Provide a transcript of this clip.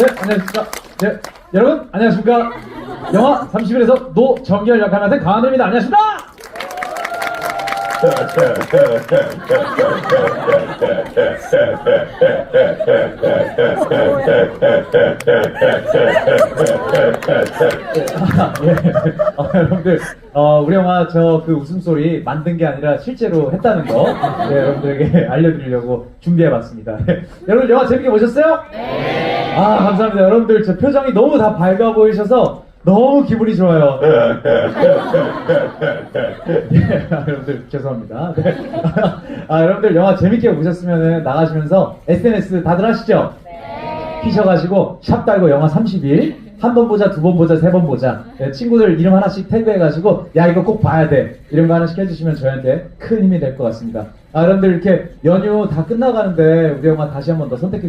네, 안녕하십니까. 네, 여러분, 안녕하십니까. 영화 30일에서 노정열 역할 맡은 강하늘입니다. 안녕하십니까. 예. 어, 여러분들, 어, 우리 영화 저 그 웃음소리 만든 게 아니라 실제로 했다는 거, 네, 여러분들에게 알려드리려고 준비해봤습니다. 네. 여러분, 영화 재밌게 보셨어요? 네. 아, 감사합니다. 여러분들, 저 표정이 너무 다 밝아 보이셔서 너무 기분이 좋아요. 네, 아, 여러분들, 죄송합니다. 네. 아, 여러분들, 영화 재밌게 보셨으면 나가시면서 SNS 다들 하시죠? 피셔가지고 샵 달고 영화 30일 한 번 보자 두 번 보자 세 번 보자 네, 친구들 이름 하나씩 태그해가지고 야 이거 꼭 봐야 돼 이런 거 하나씩 해주시면 저희한테 큰 힘이 될 것 같습니다 아 여러분들 이렇게 연휴 다 끝나가는데 우리 영화 다시 한 번 더 선택해 주세요